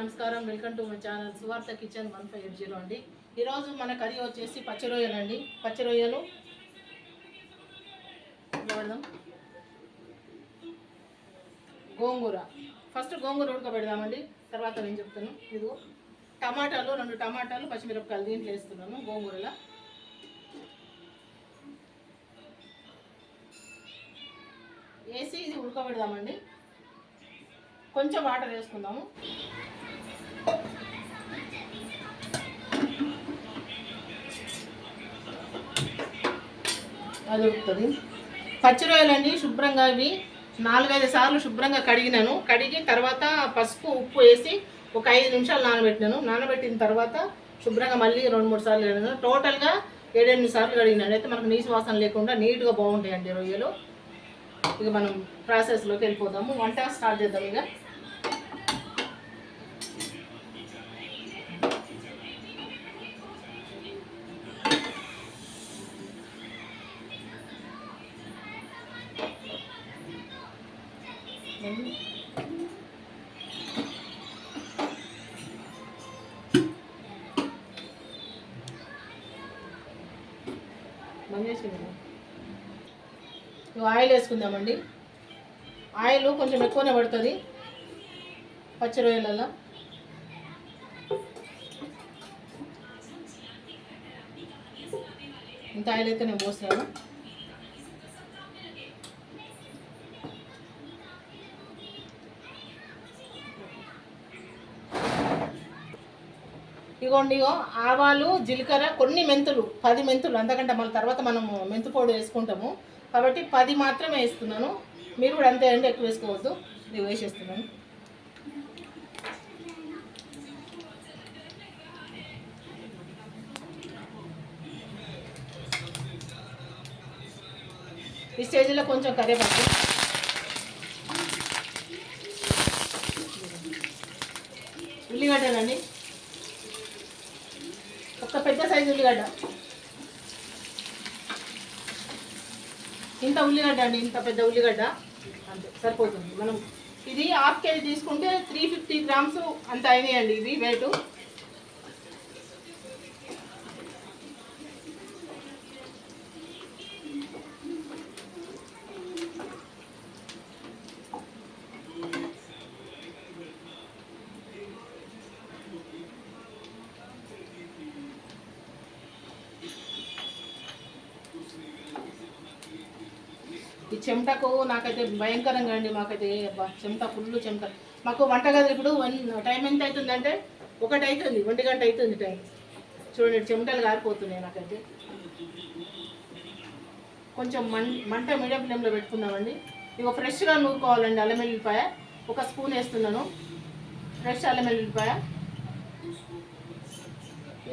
నమస్కారం. Welcome to my channel Suvartha kitchen one five eight zero అండి. ఈరోజు మన కర్రీ వచ్చేసి పచ్చి రొయ్యలు అండి పచ్చి రొయ్యలు పెడదాం గోంగూర. ఫస్ట్ గోంగూర ఉడకబెడదామండి. తర్వాత నేను చెప్తాను. ఇదిగో టమాటాలు రెండు టమాటాలు పచ్చిమిరపకాయలు దీంట్లో వేస్తున్నాను గోంగూరలో. వేసి ఇది ఉడకబెడదామండి. కొంచెం వాటర్ వేసుకుందాము. అది ఉడుకుతుంది పచ్చి రొయ్యలండి శుభ్రంగా ఇవి నాలుగైదు సార్లు శుభ్రంగా కడిగినాను. కడిగి తర్వాత పసుపు ఉప్పు వేసి ఒక ఐదు నిమిషాలు నానబెట్టినాను. నానబెట్టిన తర్వాత శుభ్రంగా మళ్ళీ రెండు మూడు సార్లు కడిగినాను. టోటల్గా ఏడెనిమిది సార్లు కడిగినాను. అయితే మనకు నీసు వాసన లేకుండా నీట్గా బాగుంటాయండి రొయ్యలు. ఇక మనం ప్రాసెస్లోకి వెళ్ళిపోదాము. వంట స్టార్ట్ చేద్దాం ఇక. ఆయిల్ వేసుకుందామండి. ఆయిల్ కొంచెం ఎక్కువనే పడుతుంది. పచ్చి రొయ్యలలో ఇంత ఆయిల్ అయితే నేను పోస్తాను. ఇగోండి ఆవాలు జీలకర్ర కొన్ని మెంతులు పది మెంతులు అంతకంటే మళ్ళీ తర్వాత మనము మెంతు పొడి వేసుకుంటాము. కాబట్టి పది మాత్రమే వేస్తున్నాను. మీరు కూడా అంతే అండి ఎక్కువ వేసుకోవద్దు. ఇది వేసేస్తున్నాను. ఈ స్టేజ్లో కొంచెం కరివేపాకు. ఉల్లిగడ్డలండి. సైజు ఉల్లిగడ్డ. ఇంత ఉల్లిగడ్డ అండి ఇంత పెద్ద ఉల్లిగడ్డ. అంతే సరిపోతుంది. మనం ఇది హాఫ్ కేజీ తీసుకుంటే త్రీ ఫిఫ్టీ గ్రామ్స్ అంత అయినాయండి ఇవి వెయిట్ చెమటకు నాకైతే భయంకరంగా అండి మాకైతే చెమట ఫుల్ చెమట. మాకు వంటగది ఇప్పుడు వన్ టైం ఎంత అవుతుందంటే ఒకటి అవుతుంది ఒంటి గంట అవుతుంది టైం. చూడండి చెమటలు గారిపోతున్నాయి నాకైతే. కొంచెం మం మంట మీడియం ఫ్లేమ్లో పెట్టుకుందామండి. ఇక ఫ్రెష్గా నూరుకోవాలండి అల్లం వెల్లిపాయ ఒక స్పూన్ వేస్తున్నాను. ఫ్రెష్ అల్లం వెల్లిపాయ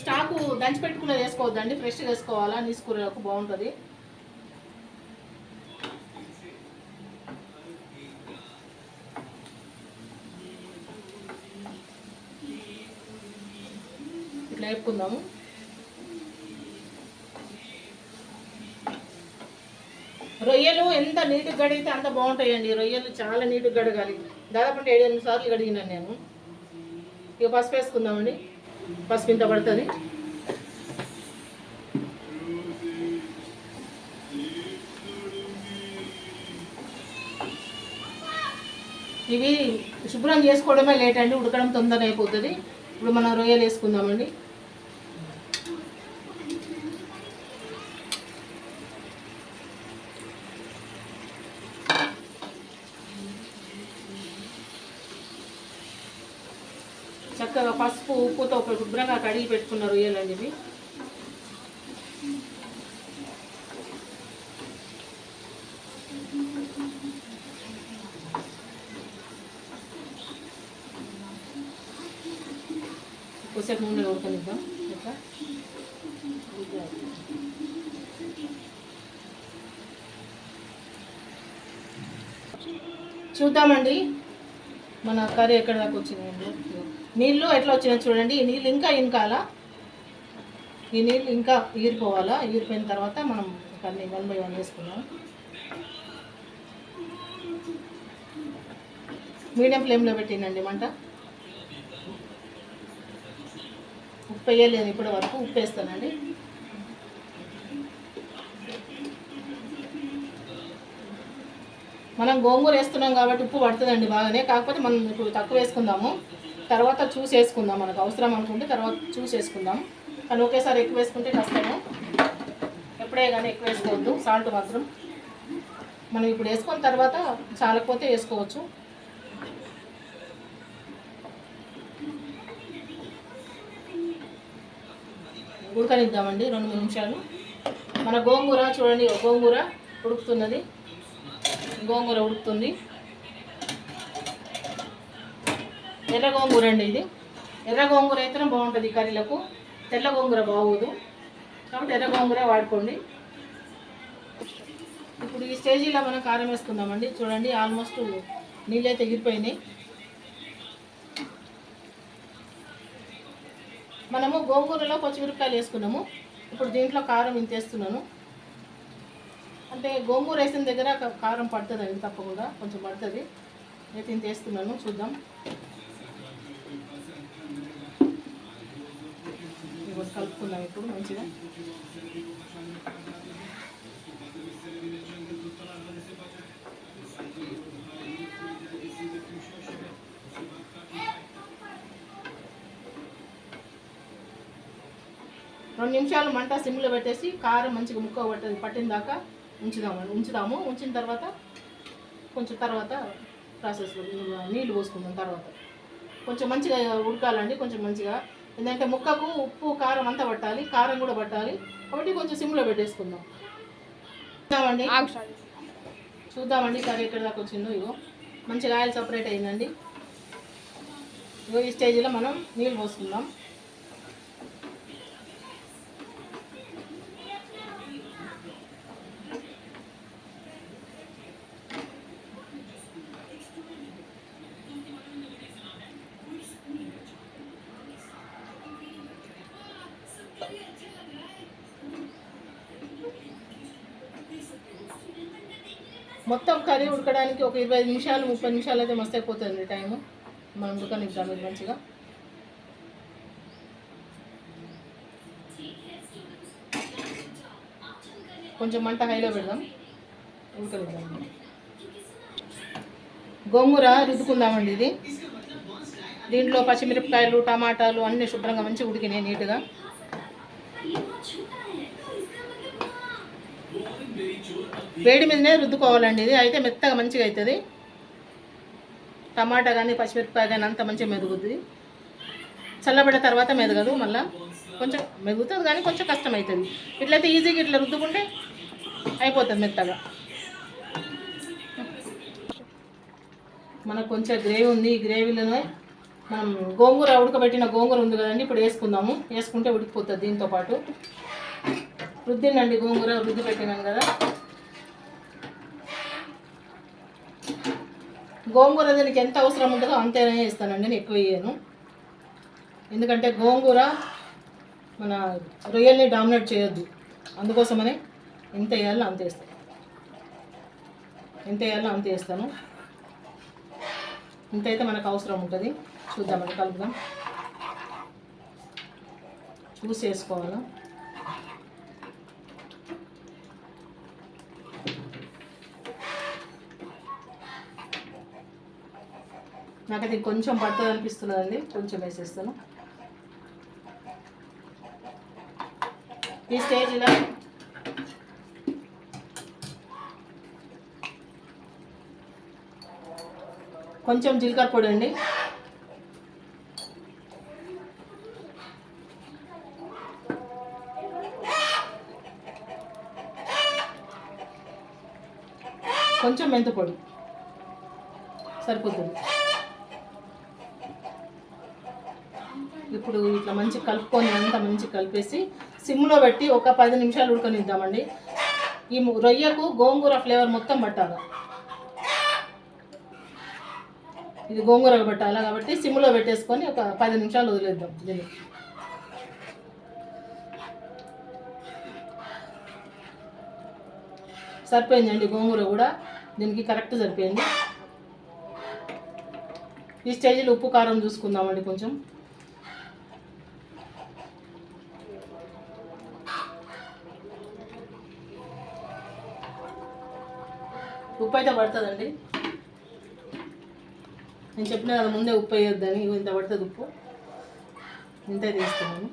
స్టాకు దంచి పెట్టుకున్నది వేసుకోవద్దండి ఫ్రెష్గా వేసుకోవాలా నీసుకూరకు బాగుంటుంది. లేపుకుందాము రొయ్యలు ఎంత నీట్గా గడిగితే అంత బాగుంటాయండి. రొయ్యలు చాలా నీట్గా గడగాలి. దాదాపు అంటే ఏడు ఎనిమిది సార్లు గడిగినాను నేను. ఇక పసుపు వేసుకుందామండి. పసుపు ఇంత పడుతుంది. ఇవి శుభ్రం చేసుకోవడమే లేట్ అండి. ఉడకడం తొందరగా అయిపోతుంది. ఇప్పుడు మనం రొయ్యలు వేసుకుందామండి చక్కగా పసుపు ఉప్పుతో ఒక శుభ్రంగా కడిగి పెట్టుకున్న రొయ్యలండి ఇవి కొద్దిసేపు నూనె ఉడకనిద్దాం ఇట్లా చూద్దామండి. మన కర్రీ ఎక్కడ దాకా వచ్చిందండి నీళ్ళు. ఎట్లా వచ్చినా చూడండి. ఈ నీళ్ళు ఇంకా ఇంకాలా ఈ నీళ్ళు ఇంకా ఈరిపోవాలా? ఈరిపోయిన తర్వాత మనం కన్నీ వన్ బై వన్ వేసుకున్నాం మీడియం ఫ్లేమ్లో పెట్టినండి మంట. ఉప్పు వేయలేదు ఇప్పటి వరకు ఉప్పు వేస్తానండి. మనం గోంగూర వేస్తున్నాం కాబట్టి ఉప్పు పడుతుందండి బాగానే. కాకపోతే మనం ఇప్పుడు తక్కువ వేసుకుందాము. తర్వాత చూసి వేసుకుందాం మనకు అవసరం అనుకుంటే తర్వాత చూసి వేసుకుందాం. కానీ ఒకేసారి ఎక్కువ వేసుకుంటే కష్టము. ఎప్పుడే కానీ ఎక్కువ వేసుకోవద్దు సాల్ట్ మాత్రం. మనం ఇప్పుడు వేసుకున్న తర్వాత చాలకపోతే వేసుకోవచ్చు. ఉడకనిద్దామండి రెండు మూడు నిమిషాలు. మన గోంగూర చూడండి గోంగూర ఉడుకుతున్నది. గోంగూర ఉడుకుతుంది. ఎర్ర గోంగూర అండి ఇది. ఎర్ర గోంగూర అయితే బాగుంటుంది కర్రీలకు. తెల్ల గోంగూర బాగోదు. కాబట్టి ఎర్ర గోంగూర వాడుకోండి. ఇప్పుడు ఈ స్టేజీలో మనం కారం వేసుకుందామండి. చూడండి ఆల్మోస్ట్ నీళ్ళైతే ఎగిరిపోయినాయి. మనము గోంగూరలో పచ్చిమిరపకాయలు వేసుకున్నాము. ఇప్పుడు దీంట్లో కారం ఇంత వేస్తున్నాను అంటే గోంగూర వేసిన దగ్గర క- కారం పడుతుందండి తప్పకుండా. కొంచెం పడుతుంది. నేను ఇంత వేస్తున్నాను చూద్దాం కలుపుకున్నాం ఇప్పుడు మంచిగా. రెండు నిమిషాలు మంట సిమ్లో పెట్టేసి కారం మంచిగా ముక్క పట్టదు పట్టిన దాకా ఉంచుదాము ఉంచుదాము ఉంచిన తర్వాత కొంచెం తర్వాత ప్రాసెస్ నీళ్ళు పోసుకుందాం తర్వాత. కొంచెం మంచిగా ఉడకాలండి కొంచెం మంచిగా. ఎందుకంటే ముక్కకు ఉప్పు కారం అంతా పట్టాలి కారం కూడా పట్టాలి. కాబట్టి కొంచెం సిమ్లో పెట్టేసుకుందాం. చూద్దామండి. చూద్దామండి కర్రీ ఎక్కడ దాకా వచ్చిందో ఇగో. మంచిగా ఆయిల్ సపరేట్ అయిందండి. ఇగో ఈ స్టేజ్లో మనం నీళ్ళు పోసుకుందాం. మొత్తం కర్రీ ఉడకడానికి ఒక ఇరవై నిమిషాలు ముప్పై నిమిషాలు అయితే మస్తు అయిపోతుంది టైము. మనం ఉడకనిద్దాం ఇది మంచిగా. కొంచెం మంట హైలో పెడదాం. ఉడకనిద్దాం. గోంగూర రుద్దుకుందామండి ఇది. దీంట్లో పచ్చిమిరపకాయలు టమాటాలు అన్నీ శుభ్రంగా మంచిగా ఉడికినాయి నీట్గా. వేడి మీదనే రుద్దుకోవాలండి ఇది. అయితే మెత్తగా మంచిగా అవుతుంది టమాటా కానీ పచ్చిమిరపకాయ కానీ అంత మంచిగా మెదుగుద్ది. చల్లబడిన తర్వాత మెదగదు మళ్ళీ. కొంచెం మెదుగుతుంది కానీ కొంచెం కష్టం అవుతుంది ఇట్లయితే ఈజీగా ఇట్లా రుద్దుకుంటే అయిపోతుంది మెత్తగా. మనకు కొంచెం గ్రేవీ ఉంది. ఈ గ్రేవీలోనే మనం గోంగూర ఉడకబెట్టిన గోంగూర ఉంది కదండి. ఇప్పుడు వేసుకుందాము. వేసుకుంటే ఉడికిపోతుంది దీంతో పాటు. రుద్దినండి గోంగూర రుద్ది పెట్టినాను కదా. గోంగూర దీనికి ఎంత అవసరం ఉంటుందో అంతేనే ఇస్తానండి నేను ఎక్కువ వేయను ఎందుకంటే గోంగూర మన రొయ్యల్ని డామినేట్ చేయొద్దు. అందుకోసమనే ఎంత వేయాలో అంత వేస్తాను. ఎంత వేయాలో అంత వేస్తాను. ఇంత అయితే మనకు అవసరం ఉంటుంది. చూద్దామండి కలుపుదాం చూసి వేసుకోవాలా నాకైతే కొంచెం పడుతుంది అనిపిస్తున్నదండి. కొంచెం వేసేస్తాను. ఈ స్టేజ్లో కొంచెం జీలకర్ర పొడి అండి. కొంచెం మెంతు పొడి. సరిపోతుంది. ఇప్పుడు ఇట్లా మంచి కలుపుకొని అంతా మంచి కలిపేసి సిమ్లో పెట్టి ఒక పది నిమిషాలు ఉడకనిద్దామండి. ఈ రొయ్యకు గోంగూర ఫ్లేవర్ మొత్తం పట్టాలి. ఇది గోంగూర పెట్టాలి కాబట్టి సిమ్లో పెట్టేసుకొని ఒక పది నిమిషాలు వదిలేద్దాం. దీన్ని సరిపోయిందండి గోంగూర కూడా. దీనికి కరెక్ట్ సరిపోయింది. ఈ స్టేజ్లో ఉప్పు కారం చూసుకుందామండి కొంచెం. ఉప్పు అయితే పడుతుందండి. నేను చెప్పిన కదా ముందే ఉప్పు వేయొద్దని ఇంత పడుతుంది ఉప్పు. ఇంత వేస్తున్నాను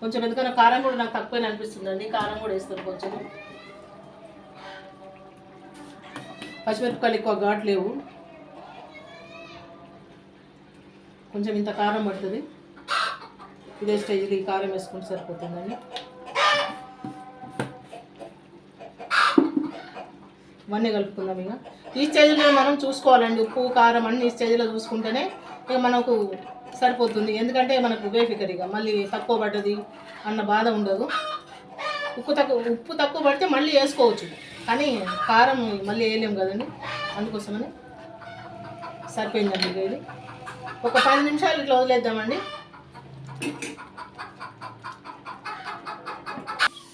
కొంచెం ఎందుకన్నా కారం కూడా నాకు తక్కువనే అనిపిస్తుందండి. కారం కూడా వేస్తాను కొంచెం. పచ్చిమిరపకాయలు ఎక్కువ ఘాట్ లేవు. కొంచెం ఇంత కారం పడుతుంది. ఇదే స్టేజ్లో ఈ కారం వేసుకుంటే సరిపోతుందండి. ఇవన్నీ కలుపుకుందాం ఇక. ఈ స్టేజ్లో మనం చూసుకోవాలండి. ఉప్పు కారం అన్ని ఈ స్టేజ్లో చూసుకుంటేనే ఇక మనకు సరిపోతుంది. ఎందుకంటే మనకు వేఫికర్ ఇక. మళ్ళీ తక్కువ పడ్డది అన్న బాధ ఉండదు. ఉప్పు తక్కువ ఉప్పు తక్కువ పడితే మళ్ళీ వేసుకోవచ్చు. కానీ కారం మళ్ళీ వేయలేము కదండి. అందుకోసమని సరిపోయిందండి ఇక ఇది. ఒక పది నిమిషాలు ఇట్లా వదిలేద్దామండి.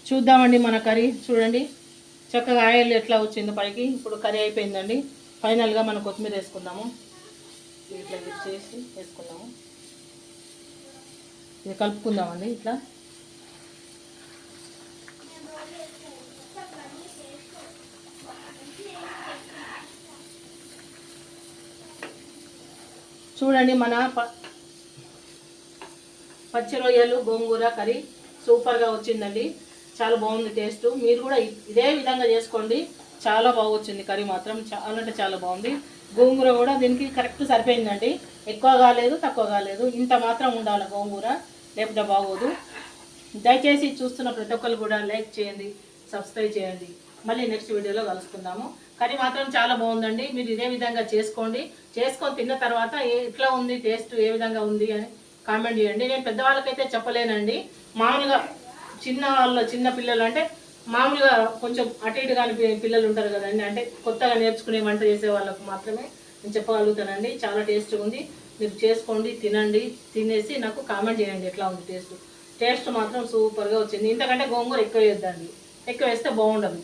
చూద్దామండి మన కర్రీ. చూడండి. చక్కగా ఆయిల్ ఎట్లా వచ్చిందో పైకి? ఇప్పుడు కర్రీ అయిపోయిందండి. ఫైనల్గా మనం కొత్తిమీర వేసుకుందాము. ఇట్లా ఇది చేసి వేసుకుందాము. ఇది కలుపుకుందామండి ఇట్లా. చూడండి మన ప- పచ్చి రొయ్యలు గోంగూర కర్రీ సూపర్గా వచ్చిందండి. చాలా బాగుంది టేస్ట్. మీరు కూడా ఇదే విధంగా చేసుకోండి. చాలా బాగొచ్చింది కర్రీ మాత్రం. చాలా అంటే చాలా బాగుంది. గోంగూర కూడా దీనికి కరెక్ట్ సరిపోయిందండి. ఎక్కువ కాలేదు తక్కువ కాలేదు. ఇంత మాత్రం ఉండాలి గోంగూర. లేకపోతే బాగోదు. దయచేసి చూస్తున్న ప్రతి ఒక్కరు కూడా లైక్ చేయండి సబ్స్క్రైబ్ చేయండి. మళ్ళీ నెక్స్ట్ వీడియోలో కలుసుకుందాము. కర్రీ మాత్రం చాలా బాగుందండి. మీరు ఇదే విధంగా చేసుకోండి. చేసుకొని తిన్న తర్వాత ఎట్లా ఉంది టేస్ట్ ఏ విధంగా ఉంది అని కామెంట్ చేయండి. నేను పెద్దవాళ్ళకైతే చెప్పలేనండి. మామూలుగా చిన్న వాళ్ళ చిన్న పిల్లలు అంటే మామూలుగా కొంచెం అటు ఇటు కాని పిల్లలు ఉంటారు కదండి. అంటే కొత్తగా నేర్చుకునే వంట చేసే వాళ్ళకు మాత్రమే నేను చెప్పగలుగుతానండి. చాలా టేస్ట్ ఉంది. మీరు చేసుకోండి తినండి తినేసి నాకు కామెంట్ చేయండి ఎట్లా ఉంది టేస్ట్. టేస్ట్ మాత్రం సూపర్గా వచ్చింది. ఇంతకంటే గోంగూర ఎక్కువ వేద్దండి ఎక్కువ వేస్తే బాగుండదు.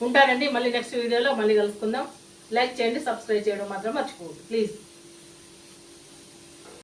ఉంటానండి. మళ్ళీ నెక్స్ట్ వీడియోలో మళ్ళీ కలుసుకుందాం. లైక్ చేయండి సబ్స్క్రైబ్ చేయడం మాత్రం మర్చిపోవద్దు. ప్లీజ్.